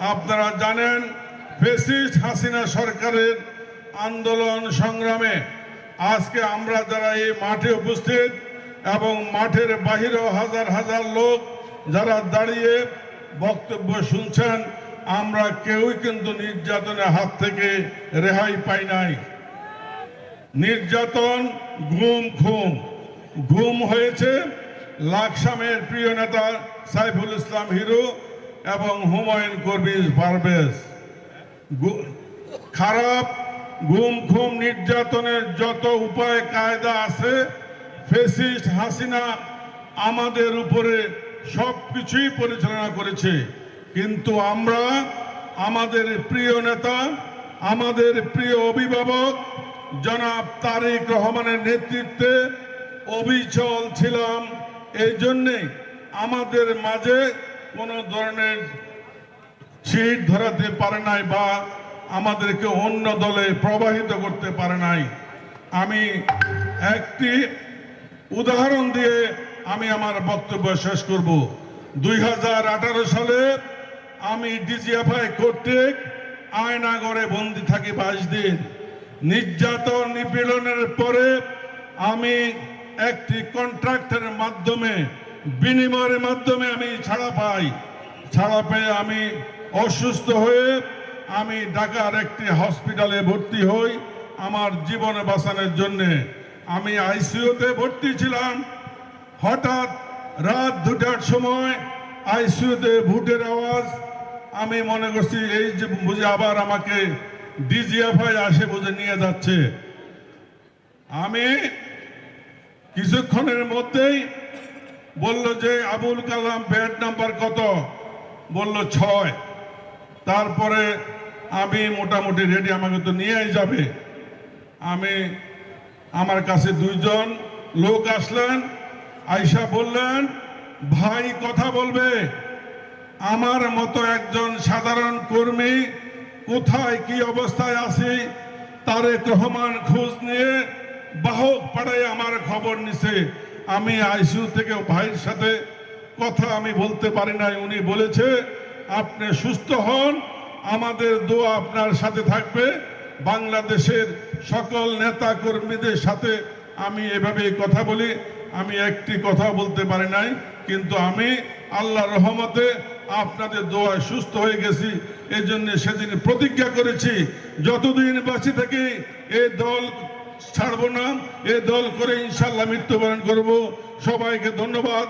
আপনারা জানেন ফেসিস্ট হাসিনা সরকারের আন্দোলন সংগ্রামে আজকে আমরা যারা এই মাঠে উপস্থিত এবং মাঠের বাহিরেও হাজার হাজার লোক যারা দাঁড়িয়ে বক্তব্য শুনছেন, আমরা কেউই কিন্তু নির্যাতনের হাত থেকে রেহাই পাই নাই। নির্যাতন গুম খুম গুম হয়েছে লাকসামের প্রিয় নেতা সাইফুল ইসলাম হিরো এবং হুমায়ুন কবির পারভেজ। খারাপ, গুম খুম নির্যাতনের যত উপায় কায়দা আছে, ফেসিস্ট হাসিনা আমাদের উপরে সব কিছুই পরিচালনা করেছে। কিন্তু আমরা, আমাদের প্রিয় নেতা, আমাদের প্রিয় অভিভাবক, জনাব তারেক রহমানের নেতৃত্বে অবিচল ছিলাম। এই জন্যে আমাদের মাঝে কোনো ধরনের সিট ধরাতে পারে নাই বা আমাদেরকে অন্য দলে প্রবাহিত করতে পারে নাই। আমি একটি উদাহরণ দিয়ে আমি আমার বক্তব্য শেষ করব। দুই হাজার আঠারো সালে আমি ডিজিএফআই কর্তৃক আয়নাগরে বন্দি থাকি বাইশ দিন। নির্যাতন নিপীড়নের পরে আমি একটি কন্ট্রাক্টের মাধ্যমে বিনিময়ের মাধ্যমে আমি ছাড়া পাই। ছাড়া পেয়ে আমি অসুস্থ হয়ে আমি ঢাকার একটি হসপিটালে ভর্তি হই। আমার জীবন বাঁচানোর জন্যে আমি আইসিইউতে ভর্তি ছিলাম। হঠাৎ রাত দুটার সময় আইসিইউতে ভোটের আওয়াজ। আমি মনে করছি, এই যে বুঝে আবার আমাকে ডিজিএফআই আসে বুঝে নিয়ে যাচ্ছে। আমি কিছুক্ষণের মধ্যেই বলল যে আবুল কালাম বেড নাম্বার কত? বলল ছয়। তারপরে আমি মোটামুটি রেডি আমাকে তো নিয়েই যাবে। আমি আমার কাছে দুইজন লোক আসলেন আয়সা বললেন, ভাই, কথা বলবে? আমার মতো একজন সাধারণ কর্মী কোথায়, কি অবস্থায় আছি? তারেক রহমান খোঁজ নিয়ে বাহক পাড়ায় আমার খবর নিছে। আমি আইসিউ থেকে ভাইয়ের সাথে কথা আমি বলতে পারি নাই। উনি বলেছে, আপনি সুস্থ হন, আমাদের দোয়া আপনার সাথে থাকবে। বাংলাদেশের সকল নেতা কর্মীদের সাথে আমি এভাবে কথা বলি। আমি একটি কথা বলতে পারি নাই, কিন্তু আমি আল্লাহ রহমতে আপনাদের দোয়ায় সুস্থ হয়ে গেছি। এই জন্য সেদিন প্রতিজ্ঞা করেছি, যতদিন বাঁচি থাকি এই দল ছাড়বো না। এ দল করে ইনশাল্লাহ মৃত্যুবরণ করব। সবাইকে ধন্যবাদ।